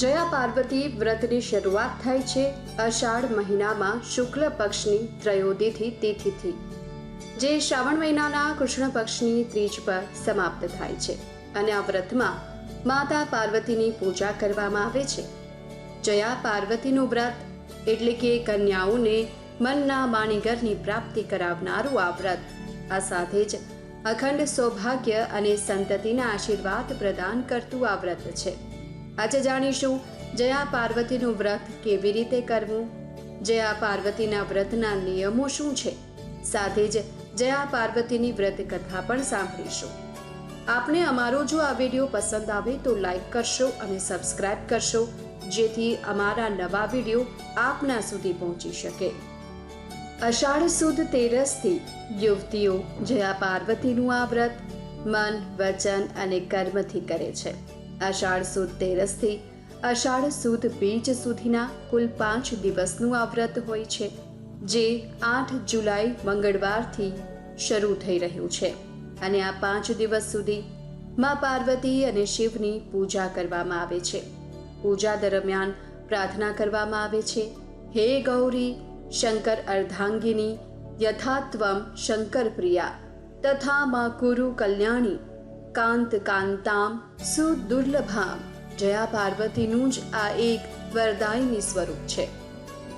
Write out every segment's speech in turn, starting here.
જયા પાર્વતી વ્રતની શરૂઆત થાય છે. અષાઢ મહિનામાં શુક્લ પક્ષની ત્રયોદીથી તિથિથી, જે શ્રાવણ મહિનાના કૃષ્ણ પક્ષની ત્રીજ પર સમાપ્ત થાય છે અને આ વ્રતમાં માતા પાર્વતીની પૂજા કરવામાં આવે છે. જયા પાર્વતીનું વ્રત એટલે કે કન્યાઓને મનના માણીગરની પ્રાપ્તિ કરાવનારું આ વ્રત. આ સાથે જ અખંડ સૌભાગ્ય અને સંતતિના આશીર્વાદ પ્રદાન કરતું આ વ્રત છે. આજે જાણીશું, જયા પાર્વતીનું વ્રત કેવી રીતે કરવું? જયા પાર્વતીના વ્રતના નિયમો શું છે? સાથે જ જયા પાર્વતીની વ્રત કથા પણ સાંભળીશું. આપને અમારો જો આ વીડિયો પસંદ આવે તો લાઈક કરશો અને સબસ્ક્રાઇબ કરશો, જેથી અમારા નવા વીડિયો આપના સુધી પહોંચી શકે. અષાઢ સુદ તેરસથી યુવતીઓ જયા પાર્વતીનું આ વ્રત મન, વચન અને કર્મથી કરે છે. અષાઢ સુદ તેરસથી અષાઢ સુદ બીજ સુધીના કુલ પાંચ દિવસનું આ વ્રત હોય છે, જે આઠ જુલાઈ મંગળવારથી શરૂ થઈ રહ્યું છે. અને આ પાંચ દિવસ સુધી મા પાર્વતી અને શિવની પૂજા કરવામાં આવે છે. પૂજા દરમિયાન પ્રાર્થના કરવામાં આવે છે, હે ગૌરી, શંકર અર્ધાંગિની, યથાત્વમ શંકર પ્રિયા તથા મા કુરુ કલ્યાણી કાંત કાંતામ સુદુર્લભામ જયા પાર્વતીનું જ આ એક વરદાયની સ્વરૂપ છે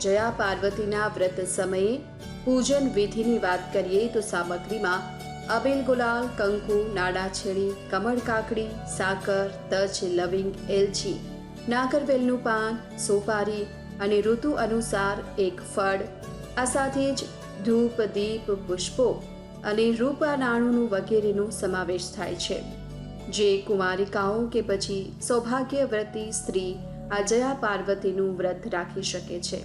જયા પાર્વતીના વ્રત સમયે પૂજન વિધિની વાત કરીએ તો સામગ્રીમાં અબેલ ગુલાલ કંકુ નાડા છેડી કમળ કાકડી સાકર તજ લવિંગ એલચી નાગરવેલનું પાન સોપારી અને ઋતુ અનુસાર એક ફળ, આ સાથે જ ધૂપ, દીપ, પુષ્પો અને રૂપા નાણુનું વગેરેનો સમાવેશ થાય છે. જે કુમારિકાઓ કે પછી સૌભાગ્યવ્રતી સ્ત્રી આ જયા પાર્વતીનું વ્રત રાખી શકે છે.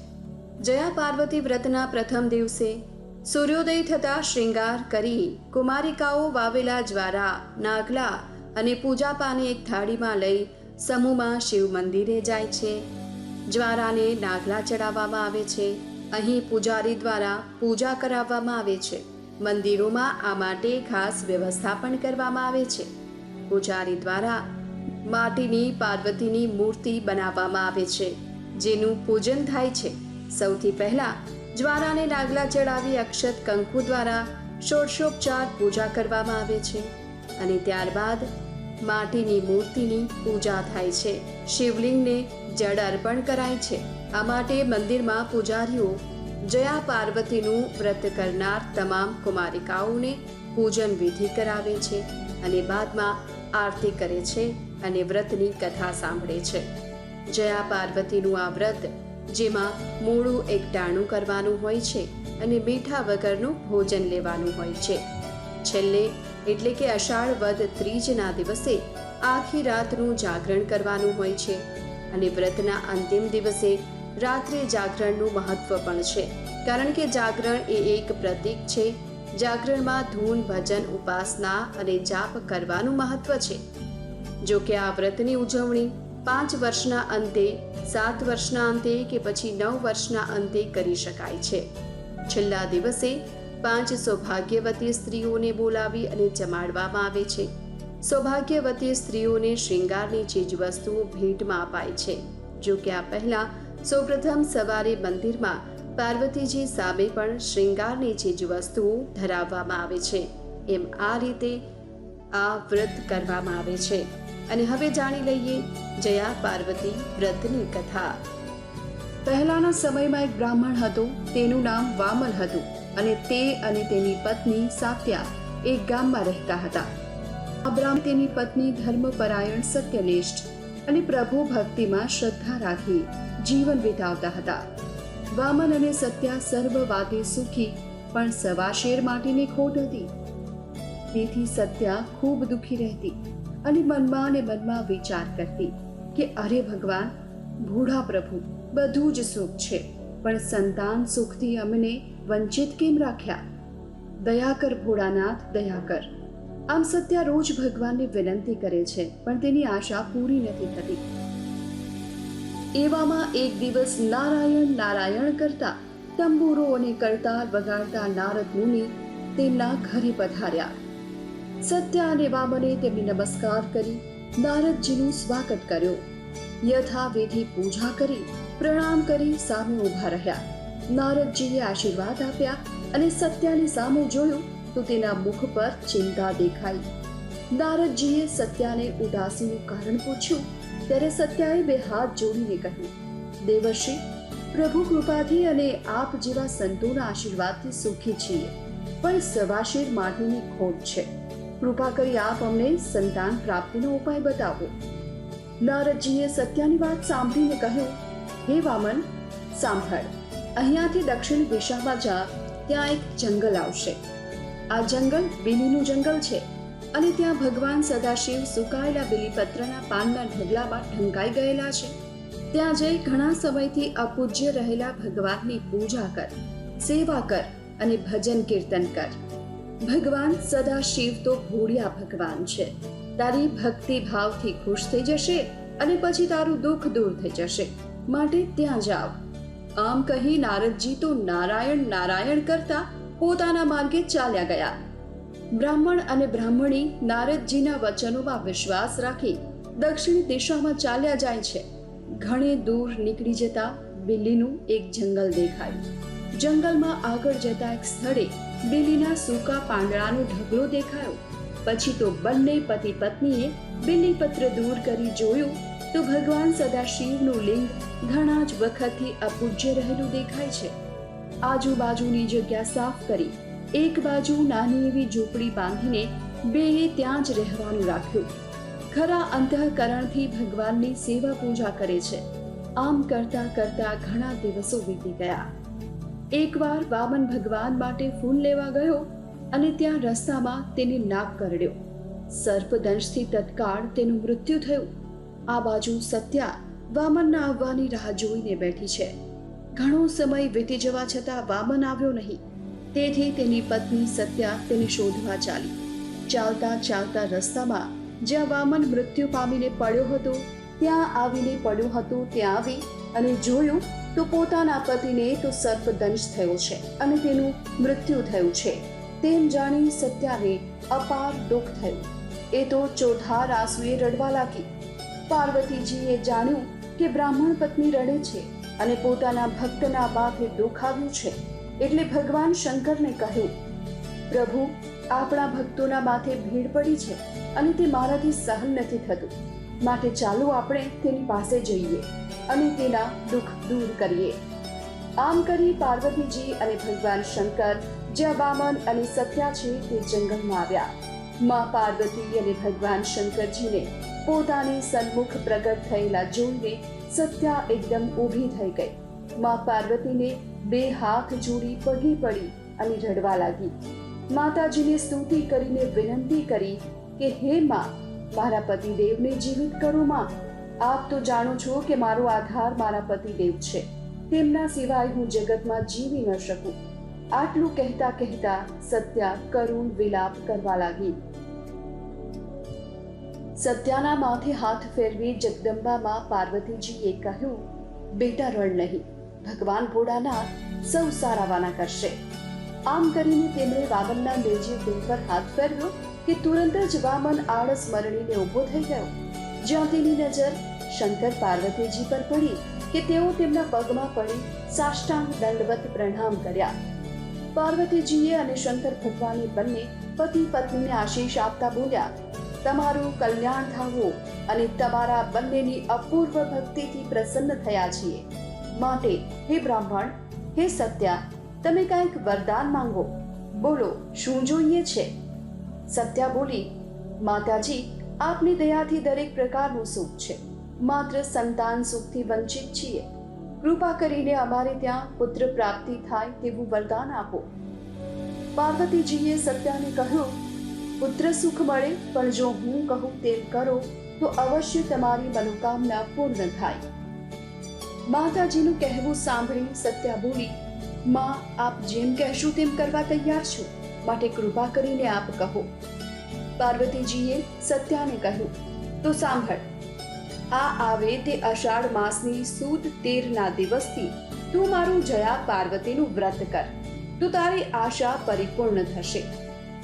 જયા પાર્વતી વ્રતના પ્રથમ દિવસે સૂર્યોદય થતા શ્રૃંગાર કરી કુમારિકાઓ વાવેલા જ્વારા, નાગલા અને પૂજા પાને એક થાળીમાં લઈ સમૂહમાં શિવ મંદિરે જાય છે. જ્વારાને નાગલા ચડાવવામાં આવે છે. અહીં પૂજારી દ્વારા પૂજા કરાવવામાં આવે છે. મંદિરોમાં આ માટે ખાસ વ્યવસ્થા પણ કરવામાં આવે છે. પૂજારી દ્વારા માટીની પાર્વતીની મૂર્તિ બનાવવામાં આવે છે, જેનું પૂજન થાય છે. સૌથી પહેલા જ્વારાને નાગલા ચડાવી અક્ષત કંકુ દ્વારા ષોડશોપચાર પૂજા કરવામાં આવે છે અને ત્યારબાદ માટીની મૂર્તિની પૂજા થાય છે. શિવલિંગને જળ અર્પણ કરાય છે. આ માટે મંદિરમાં પૂજારીઓ જયા પાર્વતીનું વ્રત કરનાર તમામ કુમારિકાઓને પૂજન વિધિ કરાવે છે અને બાદમાં આરતી કરે છે અને વ્રતની કથા સાંભળે છે. જયા પાર્વતીનું આ વ્રત, જેમાં મૂળું એકટાણું કરવાનું હોય છે અને મીઠા વગરનું ભોજન લેવાનું હોય છે. છેલ્લે, એટલે કે અષાઢ વદ ત્રીજના દિવસે આખી રાતનું જાગરણ કરવાનું હોય છે અને વ્રતના અંતિમ દિવસે રાત્રે જાગરણનું મહત્વ પણ છે. કારણ કે જાગરણ એ એક પ્રતીક છે. જાગરણમાં ધૂન, ભજન, ઉપાસના અને જાપ કરવાનું મહત્વ છે. જો કે આ વ્રતની ઉજવણી પાંચ વર્ષના અંતે, સાત વર્ષના અંતે કે પછી નવ વર્ષના અંતે કરી શકાય છે. છેલ્લા દિવસે પાંચ સૌભાગ્યવતી સ્ત્રીઓને બોલાવી અને જમાડવામાં આવે છે. સૌભાગ્યવતી સ્ત્રીઓને શૃંગારની ચીજવસ્તુઓ ભેટમાં અપાય છે. જો કે આ પહેલા સૌપ્રથમ સવારે મંદિરમાં પાર્વતીજી સામે પણ શ્રૃંગારની ચીજ વસ્તુઓ ધરાવવામાં આવે છે. એમ આ રીતે આ વ્રત કરવામાં આવે છે. અને હવે જાણી લઈએ જયા પાર્વતી વ્રતની કથા. પહેલાના સમયમાં એક બ્રાહ્મણ હતો, તેનું નામ વામન હતું અને તે અને તેની પત્ની સાત્યા એક ગામમાં રહેતા હતા. અબ્રામ તેની પત્ની ધર્મપરાયણ સત્યનિષ્ઠ અને પ્રભુ ભક્તિમાં શ્રદ્ધા રાખી. જીવન વિતાવતા હતા. વામન અને સત્યા સર્વ વાતે સુખી, પણ સવા શેર માટેની ખોટ હતી. તેથી સત્યા ખૂબ દુઃખી રહેતી અને મનમાં અને મનમાં વિચાર કરતી કે અરે ભગવાન ભૂઢા પ્રભુ, બધું જ સુખ છે, પણ સંતાન સુખથી અમને વંચિત કેમ રાખ્યા? દયા કર ભોળાનાથ, દયા કર. આમ સત્યા રોજ ભગવાનને વિનંતી કરે છે, પણ તેની આશા પૂરી નથી થતી. એવામાં એક દિવસ નારાયણ નારાયણ કરતા, તંબુરો અને કરતાર વગાડતા નારદ મુનિ તેમના ઘરે પધાર્યા. સત્ય અને વામને તેમને નમસ્કાર કરી નારદજીનું સ્વાગત કર્યો. યથાવિધિ પૂજા કરી, પ્રણામ કરી સામે ઊભા રહ્યા. નારદજીએ આશીર્વાદ આપ્યા અને સત્યાની સામે જોયું તો તેના મુખ પર ચિંતા દેખાઈ. નારદજીએ સત્યાને ઉદાસીનું કારણ પૂછ્યું ત્યારે સત્યાએ બે હાથ જોડીને કહ્યું, દેવર્ષિ, પ્રભુ કૃપાથી અને આપ જેવા સંતોના આશીર્વાદથી સુખી છીએ, પણ સવાશેર માટીની ખોટ છે. કૃપા કરી આપ અમને સંતાન પ્રાપ્તિનો ઉપાય બતાવો. નારદજીએ સત્યાની વાત સાંભળીને કહ્યું, હે વામન, સાંભળ, અહીંયાથી દક્ષિણ દિશામાં જા, ત્યાં એક જંગલ આવશે. આ જંગલ બિલીનું જંગલ છે. અને ત્યાં ભગવાન સદાશિવ સુકાયેલા બિલીપત્રના પાનના ઢગલામાં ઢંકાઈ ગયેલા છે. ત્યાં જઈ ઘણા સમયથી અપૂજ્ય રહેલા ભગવાનની પૂજા કર, સેવા કર અને ભજન કીર્તન કર. ભગવાન સદાશિવ તો ભૂળિયા ભગવાન છે. તારી ભક્તિ ભાવથી ખુશ થઈ જશે અને પછી તારું દુઃખ દૂર થઈ જશે. માટે ત્યાં જાઓ. આમ કહી નારદજી તો નારાયણ નારાયણ કરતા પોતાના માર્ગે ચાલ્યા ગયા. બ્રાહ્મણ અને બ્રાહ્મણી નારદજીના વચનોમાં વિશ્વાસ રાખી દક્ષિણ દિશામાં ચાલ્યા જાય છે. ઘણે દૂર નીકળી જતા બિલ્લીનું એક જંગલ દેખાયું. જંગલમાં આગળ જતા એક સ્થળે બિલ્લીના સૂકા પાંદડાનો ઢગલો દેખાયો. પછી તો બંને પતિ પત્નીએ બિલ્લીપત્ર દૂર કરી જોયું તો ભગવાન સદાશિવનું લિંગ ઘણા જ વખતથી અપૂજ્ય રહેલું દેખાય છે. આજુબાજુની જગ્યા સાફ કરી એક બાજુ નાની એવી ઝૂંપડી બાંધીને બેએ ત્યાં જ રહેવાનું રાખ્યું. ખરા અંતઃકરણથી ભગવાનની સેવા પૂજા કરે છે. આમ કરતા કરતા ઘણા દિવસો વીતી ગયા. એકવાર વામન ભગવાન માટે ફૂલ લેવા ગયો અને ત્યાં રસ્તામાં તેને નાક કરડ્યો. સર્પદંશથી તત્કાળ તેનું મૃત્યુ થયું. આ બાજુ સત્યા વામનના આવવાની રાહ જોઈને બેઠી છે. ઘણો સમય વીતી જવા છતાં વામન આવ્યો નહીં. તેથી તેની પત્ની સત્યા તેને શોધવા ચાલી. ચાલતા ચાલતા રસ્તામાં જ્યાં વામન મૃત્યુ પામીને પડ્યો હતો, ત્યાં આવીને પડ્યું હતું, ત્યાં આવી અને જોયું તો પોતાના પતિને તો સર્પદંશ થયો છે અને તેનું મૃત્યુ થયું છે. તેમ જાણી સત્યાને અપાર દુઃખ થયું. એ તો ચોધાર આંસુએ રડવા લાગી. પાર્વતીજીએ જાણ્યું કે બ્રાહ્મણ પત્ની રડે છે અને પોતાના ભક્તના બાપે દુઃખ આવ્યું છે. એટલે ભગવાન શંકરને કહ્યું, પ્રભુ, આપણા ભક્તોના માથે ભીડ પડી છે અને તે મારાથી સહન નથી થતું. માટે ચાલો આપણે તેની પાસે જઈએ અને તેના દુઃખ દૂર કરીએ. આમ કરી પાર્વતીજી અને ભગવાન શંકર જ્યાં વામન અને સત્યા છે તે જંગલમાં આવ્યા. માં પાર્વતી અને ભગવાન શંકરજીને પોતાની સન્મુખ પ્રગટ થયેલા જોઈને સત્યા એકદમ ઊભી થઈ ગઈ. માં પાર્વતીને બે હાથ જોડી પગી પડી અને રડવા લાગી. માતાજીને સ્તુતિ કરીને વિનંતી કરી કે, હે માં, મારા પતિદેવને જીવિત કરો માં. આપ તો જાણો છો કે મારો આધાર મારા પતિદેવ છે. તેમના સિવાય હું જગતમાં જીવી ન શકું. આટલું કહેતા કહેતા સત્યા કરુણ વિલાપ કરવા લાગી. સત્યાના માથે હાથ ફેરવી જગદંબામાં પાર્વતીજીએ કહ્યું, બેટા રડ નહીં. ભગવાન ભોળાનાથ સૌ સારાવાના કરશે. આમ કરીને તેમણે વામનના નેજી દિલ પર હાથ ફેરવ્યો કે તુરંત જ વામન આળસ મરણીને ઊભો થઈ ગયો. જ્યાં તેની નજર શંકર પાર્વતીજી પર પડી કે તેઓ તેમના પગમાં પડી સાષ્ટાંગ દંડવત પ્રણામ કર્યા. પાર્વતીજીએ અને શંકર ભગવાને બંને પતિ પત્નીને આશીષ આપતા બોલ્યા, તમારું કલ્યાણ થાવું અને તમારા બંનેની અપૂર્વ ભક્તિથી પ્રસન્ન થયા છીએ. માટે, હે બ્રાહ્મણ, હે સત્યા, તમે કંઈક વરદાન માંગો. બોલો, શું જોઈએ છે? સત્યા બોલી, માતાજી, આપની દયાથી દરેક પ્રકારનું સુખ છે. માત્ર સંતાન સુખથી વંચિત છીએ. કૃપા કરીને અમારે ત્યાં પુત્ર પ્રાપ્તિ થાય તેવું વરદાન આપો. પાર્વતીજીએ સત્યાને કહ્યું, પુત્ર સુખ મળે, પણ જો હું કહું તેમ કરો, તો અવશ્ય તમારી મનોકામના પૂર્ણ થાય. માતાજીનું કહેવું સાંભળી સત્યા બોલી, માં, આપ જેમ કહેશો તેમ કરવા તૈયાર છો. માટે કૃપા કરીને આપ કહો. પાર્વતીજીએ સત્યાને કહ્યું, તો સાંભળ, આ આવે તે અષાઢ માસની સુદ તેરના દિવસથી તું મારું જયા પાર્વતીનું વ્રત કર. તો તારી આશા પરિપૂર્ણ થશે.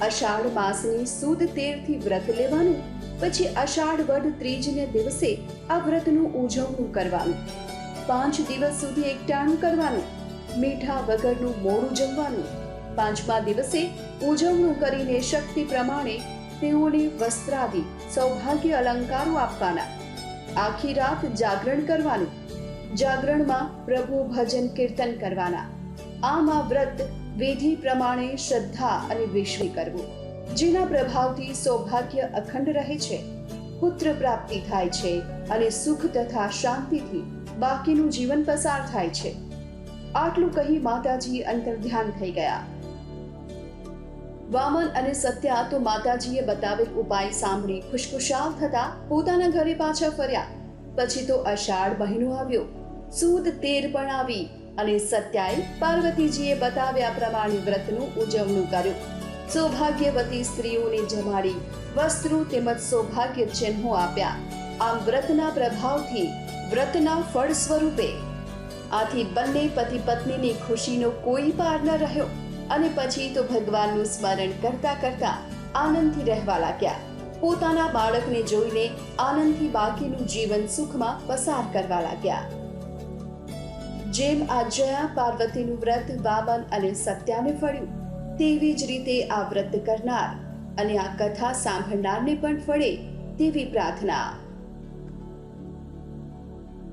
અષાઢ માસની સુદ તેરથી વ્રત લેવાનું, પછી અષાઢ વડ ત્રીજને દિવસે આ વ્રતનું ઉજવણું કરવાનું. પાંચ દિવસ સુધી એકટાણું કરવાનું, મીઠા વગરનું મોડું જમવાનું. પાંચમા દિવસે ઉજવણું કરીને શક્તિ પ્રમાણે તેઓને વસ્ત્રાદિ, સૌભાગ્ય અલંકારો આપવાના. આખી રાત જાગરણ કરવાનું. જાગરણમાં પ્રભુ ભજન કીર્તન કરવાના. આમ વ્રત વિધિ પ્રમાણે શ્રદ્ધા અને વિશ્વી કરવું. જેના પ્રભાવથી સૌભાગ્ય અખંડ રહે છે. પુત્ર પ્રાપ્તિ થાય છે અને સુખ તથા શાંતિથી બાકીનું જીવન પસાર થાય છે. આટલું કહી માતાજી અંતર્ધ્યાન થઈ ગયા. વામન અને સત્યા તો માતાજીએ બતાવેલ ઉપાય સાંભળી ખુશખુશાલ થતા પોતાના ઘરે પાછા ફર્યા. પછી તો અષાઢ મહિનો આવ્યો. સુદ તેર પણ આવી અને સત્યાએ પાર્વતીજીએ બતાવ્યા પ્રમાણે વ્રતનું ઉજવણું કર્યું. સૌભાગ્યવતી સ્ત્રીઓને જમાડી વસ્ત્રો તેમજ સૌભાગ્ય ચિહ્નો આપ્યા. આમ વ્રતના પ્રભાવથી વ્રતના ફળ સ્વરૂપે. આથી બંને પતિ પત્નીની ખુશીનો કોઈ પાર ન રહ્યો અને પછી તો ભગવાનનું સ્મરણ કરતા કરતા આનંદથી રહેવા લાગ્યા. પોતાના બાળકને જોઈને આનંદથી બાકીનું જીવન સુખમાં પસાર કરવા લાગ્યા. જેમ આ જયા પાર્વતીનું વ્રત વામન અને સત્યાને ફળ્યું, તેવી જ રીતે આ વ્રત કરનાર અને આ કથા સાંભળનારને પણ ફળે તેવી પ્રાર્થના.